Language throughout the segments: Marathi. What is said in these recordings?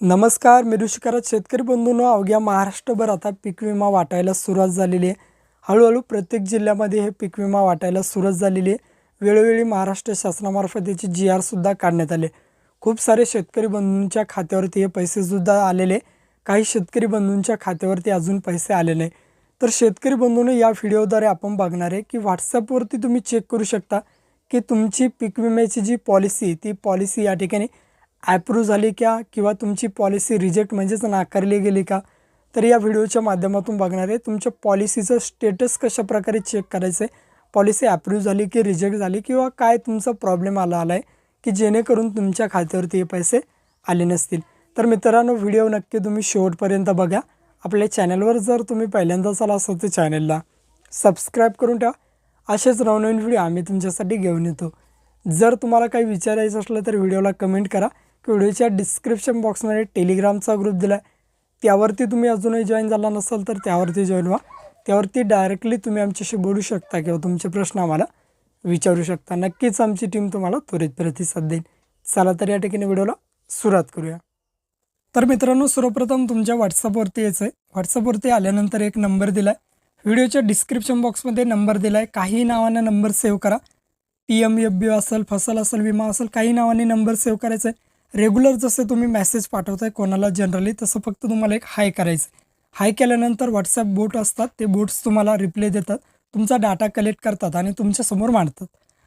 नमस्कार मी ऋषिकारात शेतकरी बंधूंनो. अवघ्या महाराष्ट्रभर आता पीक विमा वाटायला सुरुवात झालेली आहे. हळूहळू प्रत्येक जिल्ह्यामध्ये हे पीक विमा वाटायला सुरुवात झालेली आहे. वेळोवेळी महाराष्ट्र शासनामार्फत याची जी आरसुद्धा काढण्यात आले खूप सारे शेतकरी बंधूंच्या खात्यावरती हे पैसेसुद्धा आलेले काही शेतकरी बंधूंच्या खात्यावरती अजून पैसे आले नाही. तर शेतकरी बंधूंनो या व्हिडिओद्वारे आपण बघणार आहे की व्हॉट्सअपवरती तुम्ही चेक करू शकता की तुमची पीक विम्याची जी पॉलिसी ती पॉलिसी या ठिकाणी ॲप्रूव्ह झाली का किंवा तुमची पॉलिसी रिजेक्ट म्हणजेच नाकारली गेली का तर या व्हिडिओच्या माध्यमातून बघणार आहे. तुमच्या पॉलिसीचं स्टेटस कशा प्रकारे चेक करायचं आहे पॉलिसी ॲप्रूव्ह झाली की रिजेक्ट झाली किंवा काय तुमचा प्रॉब्लेम आला आला आहे की जेणेकरून तुमच्या खात्यावरती हे पैसे आले नसतील? तर मित्रांनो व्हिडिओ नक्की तुम्ही शेवटपर्यंत बघा. आपल्या चॅनलवर जर तुम्ही पहिल्यांदाच आला असाल तर चॅनलला सबस्क्राईब करून ठेवा. असेच नवनवीन व्हिडिओ आम्ही तुमच्यासाठी घेऊन येतो. जर तुम्हाला काही विचारायचं असलं तर व्हिडिओला कमेंट करा. व्हिडिओच्या डिस्क्रिप्शन बॉक्समध्ये टेलिग्रामचा ग्रुप दिला आहे त्यावरती तुम्ही अजूनही जॉईन झाला नसाल तर त्यावरती जॉईन व्हा. त्यावरती डायरेक्टली तुम्ही आमच्याशी बोलू शकता किंवा तुमचे प्रश्न आम्हाला विचारू शकता. नक्कीच आमची टीम तुम्हाला त्वरित प्रतिसाद देईल. चला तर या ठिकाणी व्हिडिओला सुरुवात करूया. तर मित्रांनो सर्वप्रथम तुमच्या व्हॉट्सअपवरती यायचं आहे व्हॉट्सअपवरती आल्यानंतर एक नंबर दिला आहे व्हिडिओच्या डिस्क्रिप्शन बॉक्समध्ये नंबर दिला आहे काही नावानं नंबर सेव्ह करा. पी एम एफ बी असेल फसल असेल विमा असेल काही नावाने नंबर सेव्ह करायचा आहे रेग्युलर जसे तुम्ही मेसेज पाठवताय कोणाला जनरली तसं फक्त तुम्हाला एक हाय करायचं हाय केल्यानंतर व्हॉट्सअप बोट असतात ते बोट्स तुम्हाला रिप्लाय देतात. तुमचा डाटा कलेक्ट करतात आणि तुमच्यासमोर मांडतात.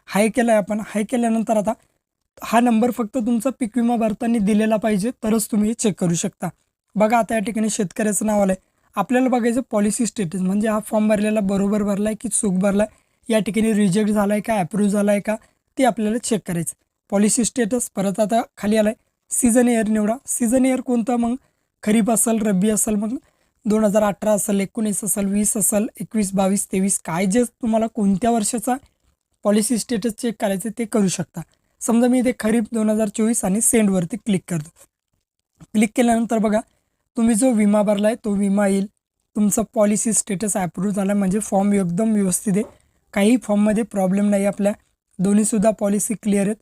हाय केलं आहे आपण हाय केल्यानंतर आता हा नंबर फक्त तुमचा पीक विमा भरताना दिलेला पाहिजे तरच तुम्ही हे चेक करू शकता. बघा आता या ठिकाणी शेतकऱ्याचं नाव आलं आहे आपल्याला बघायचं पॉलिसी स्टेटस म्हणजे हा फॉर्म भरलेला बरोबर भरला आहे की चूक भरला आहे या ठिकाणी रिजेक्ट झाला आहे का ॲप्रूव्ह झाला आहे का? ते आपल्याला चेक करायचं पॉलिसी स्टेटस परत आता खाली आला आहे सीझन इयर निवडा. सीझन इयर कोणतं मग? खरीप असेल रब्बी असेल मग? दोन हजार अठरा असेल एकोणीस असेल वीस असेल एकवीस बावीस तेवीस काय जे तुम्हाला कोणत्या वर्षाचा पॉलिसी स्टेटस चेक करायचं ते करू शकता. समजा मी इथे खरीप दोन हजार चोवीस आणि सेंडवरती क्लिक करतो. क्लिक केल्यानंतर बघा तुम्ही जो विमा भरला आहे तो विमा येईल. तुमचा पॉलिसी स्टेटस ॲप्रूव्ह झाला म्हणजे फॉर्म एकदम व्यवस्थित आहे. काही फॉर्ममध्ये प्रॉब्लेम नाही आपल्या. दोन्हीसुद्धा पॉलिसी क्लिअर आहेत.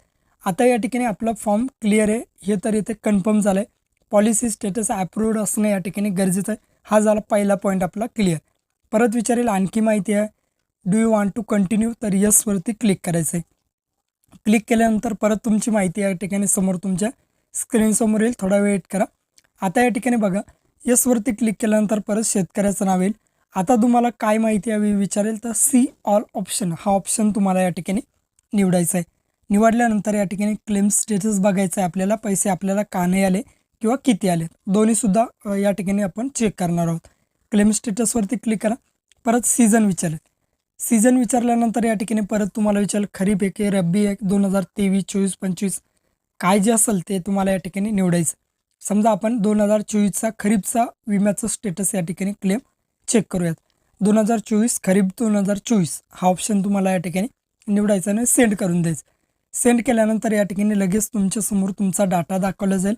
आता या ठिकाणी आपला फॉर्म क्लिअर आहे. हे तर इथे कन्फर्म झालं आहे पॉलिसी स्टेटस अप्रूव्ड असणं या ठिकाणी गरजेचं आहे. हा झाला पहिला पॉईंट आपला क्लिअर परत विचारेल आणखी माहिती आहे. Do you want to continue तर यसवरती क्लिक करायचं आहे. क्लिक केल्यानंतर परत तुमची माहिती या ठिकाणी समोर तुमच्या स्क्रीनसमोर येईल. थोडा वेट करा. आता या ठिकाणी बघा. यसवरती क्लिक केल्यानंतर परत शेतकऱ्याचं नाव येईल. आता तुम्हाला काय माहिती हवी विचारेल तर सी ऑल ऑप्शन हा ऑप्शन तुम्हाला या ठिकाणी निवडायचा आहे. निवडल्यानंतर या ठिकाणी क्लेम स्टेटस बघायचं आहे आपल्याला पैसे आपल्याला का नाही आले किंवा किती आले? दोन्हीसुद्धा या ठिकाणी आपण चेक करणार आहोत. क्लेम स्टेटसवरती क्लिक करा. परत सीझन विचारेल. सीझन विचारल्यानंतर या ठिकाणी परत तुम्हाला विचारेल खरीप आहे रब्बी एक दोन हजार तेवीस चोवीस पंचवीस काय जे असेल ते तुम्हाला या ठिकाणी निवडायचं. समजा आपण दोन हजार चोवीसचा खरीपचा विम्याचं स्टेटस या ठिकाणी क्लेम चेक करूयात. दोन हजार चोवीस खरीप दोन हजार चोवीस हा ऑप्शन तुम्हाला या ठिकाणी निवडायचा आणि सेंड करून द्यायचं. सेंड केल्यानंतर या ठिकाणी लगेच तुमच्यासमोर तुमचा डाटा दाखवला जाईल.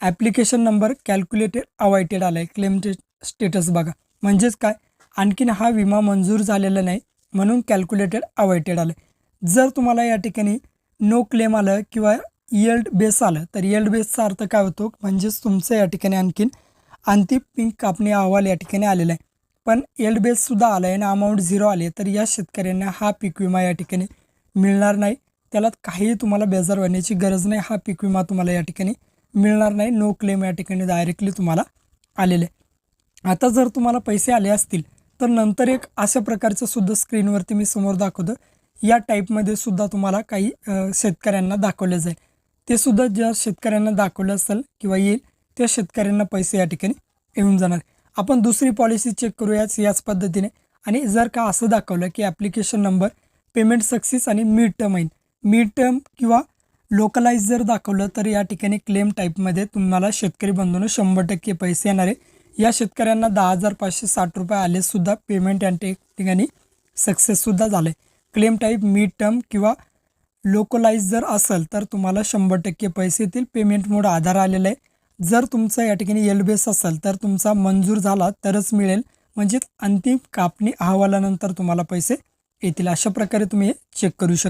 ॲप्लिकेशन नंबर कॅल्क्युलेटेड अवॉइटेड आला आहे क्लेम स्टेटस बघा. म्हणजेच काय? आणखीन हा विमा मंजूर झालेला नाही म्हणून कॅल्क्युलेटेड अवॉइटेड आलं आहे जर तुम्हाला या ठिकाणी नो क्लेम आलं किंवा येल्ड बेस आलं तर येल्ड बेसचा अर्थ काय होतो? म्हणजेच तुमचं या ठिकाणी आणखीन अंतिम पीक कापणी अहवाल या ठिकाणी आलेला आहे. पण येल्ड बेससुद्धा आला आहे आणि अमाऊंट झिरो आली आहे तर या शेतकऱ्यांना हा पीक विमा या ठिकाणी मिळणार नाही. त्याला काहीही तुम्हाला बेजार होण्याची गरज नाही. हा पीक विमा तुम्हाला या ठिकाणी मिळणार नाही. नो क्लेम या ठिकाणी डायरेक्टली तुम्हाला आलेले. आहे आता जर तुम्हाला पैसे आले असतील तर नंतर एक अशा प्रकारचं सुद्धा स्क्रीनवरती मी समोर दाखवतो. या टाईपमध्ये सुद्धा तुम्हाला काही शेतकऱ्यांना दाखवले जाईल. ते सुद्धा ज्या शेतकऱ्यांना दाखवलं असेल किंवा येईल त्या शेतकऱ्यांना पैसे या ठिकाणी येऊन जाणार. आपण दुसरी पॉलिसी चेक करूयाच याच पद्धतीने. आणि जर का असं दाखवलं की ॲप्लिकेशन नंबर पेमेंट सक्सेस आणि मिड टर्म येईल मिड टर्म किंवा लोकलाइज जर दाखवलं तर या ठिकाणी क्लेम टाईपमध्ये तुम्हाला शेतकरी बंधून शंभर टक्के पैसे येणार आहे. या शेतकऱ्यांना दहा हजार पाचशे साठ रुपये आलेसुद्धा पेमेंट या ठिकाणी सक्सेससुद्धा झालं आहे क्लेम टाईप मिड टर्म किंवा लोकलाइज जर असेल तर तुम्हाला शंभर टक्के पैसे येतील. पेमेंट मोड आधार आलेला आहे. जर तुमचं या ठिकाणी एल बेस असेल तर तुमचा मंजूर झाला तरच मिळेल. म्हणजे अंतिम कापणी अहवालानंतर तुम्हाला पैसे येतील. अशा प्रकारे तुम्ही हे चेक करू शकता.